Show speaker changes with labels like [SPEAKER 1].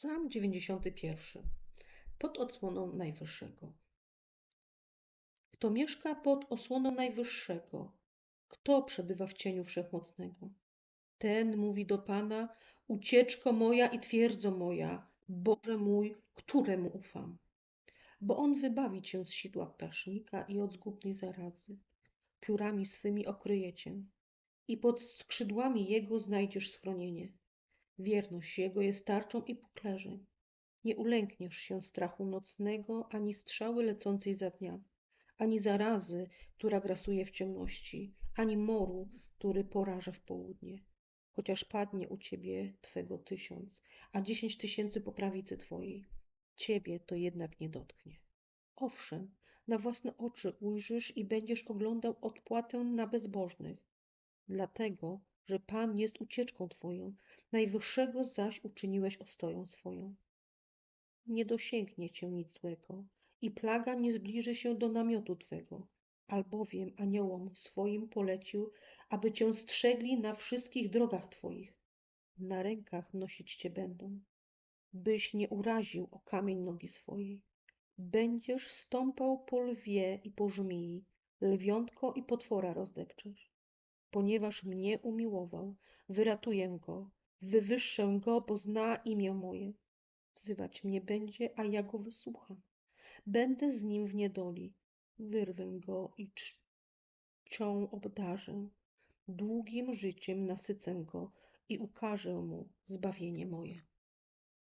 [SPEAKER 1] Psalm 91. Pod odsłoną Najwyższego. Kto mieszka pod osłoną Najwyższego? Kto przebywa w cieniu Wszechmocnego? Ten mówi do Pana, ucieczko moja i twierdzo moja, Boże mój, któremu ufam. Bo On wybawi cię z sidła ptasznika i od zgubnej zarazy. Piórami swymi okryje cię i pod skrzydłami Jego znajdziesz schronienie. Wierność Jego jest tarczą i puklerzem. Nie ulękniesz się strachu nocnego, ani strzały lecącej za dnia, ani zarazy, która grasuje w ciemności, ani moru, który poraża w południe. Chociaż padnie u ciebie twego tysiąc, a dziesięć tysięcy po prawicy twojej, ciebie to jednak nie dotknie. Owszem, na własne oczy ujrzysz i będziesz oglądał odpłatę na bezbożnych, dlatego, że Pan jest ucieczką Twoją, Najwyższego zaś uczyniłeś ostoją swoją. Nie dosięgnie Cię nic złego i plaga nie zbliży się do namiotu Twego, albowiem aniołom swoim polecił, aby Cię strzegli na wszystkich drogach Twoich. Na rękach nosić Cię będą, byś nie uraził o kamień nogi swojej. Będziesz stąpał po lwie i po żmii, lwiątko i potwora rozdepczesz. Ponieważ mnie umiłował, wyratuję go, wywyższę go, bo zna imię moje. Wzywać mnie będzie, a ja go wysłucham. Będę z nim w niedoli, wyrwę go i czcią obdarzę. Długim życiem nasycę go i ukażę mu zbawienie moje.